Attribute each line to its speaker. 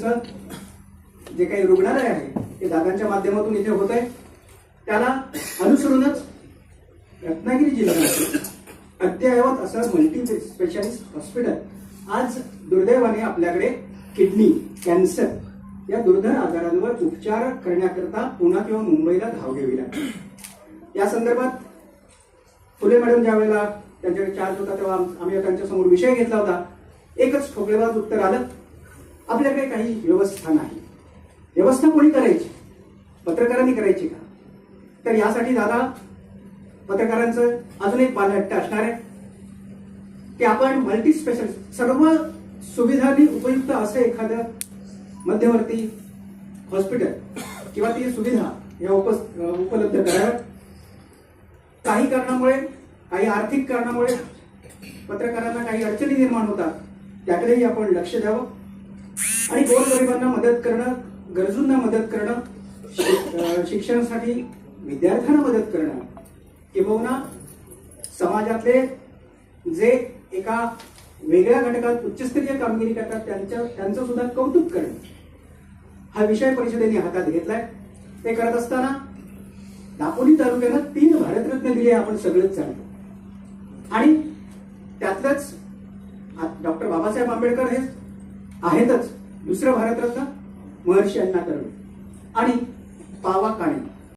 Speaker 1: जे काही रुग्णालय आहे ते दादांच्या माध्यमातून इथे होत आहे. त्याला अनुसरूनच रत्नागिरी जिल्हा अद्ययावत असं मल्टी स्पेशालिस्ट हॉस्पिटल आज दुर्दैवाने आपल्याकडे किडनी कॅन्सर या दुर्धर आजारांवर उपचार करण्याकरता पुन्हा किंवा मुंबईला धाव घ्यावी लागली या संदर्भात फुले मॅडम ज्या वेळेला त्यांच्याकडे चार्ज होता तेव्हा आम्ही त्यांच्यासमोर विषय घेतला होता. एकच ठोकलेबाज उत्तर आलं. आपल्याकडे काही व्यवस्था नाही. व्यवस्था कोणी करायची? पत्रकारांनी करायची का? तर यासाठी दादा पत्रकारांचं अजून एक बालहट्ट असणार आहे. की आपण मल्टी स्पेशल सर्व सुविधांनी उपयुक्त असं एखादं मध्यवर्ती हॉस्पिटल किंवा ती सुविधा या उप उपलब्ध कराव्यात. काही कारणामुळे काही आर्थिक कारणामुळे पत्रकारांना काही अडचणी निर्माण होतात. त्याकडेही आपण लक्ष द्यावं. आणि गोरगरिबांना मदत करणं गरजूंना मदत करणं शिक्षणासाठी विद्यार्थ्यांना मदत करणं किंबहुना समाजातले जे एका वेगळ्या घटकात उच्चस्तरीय कामगिरी करतात त्यांच्या त्यांचं सुद्धा कौतुक करणं. हा विषय परिषदेने हातात घेतलाय. ते करत असताना दापोली तालुक्यानं तीन भारतरत्न दिले आपण सगळेच जाणतो. आणि त्यातलंच डॉक्टर बाबासाहेब आंबेडकर हे आहेतच. दुसरं भारतरत्न महर्षी अण्णा कर्वे आणि पावा काणे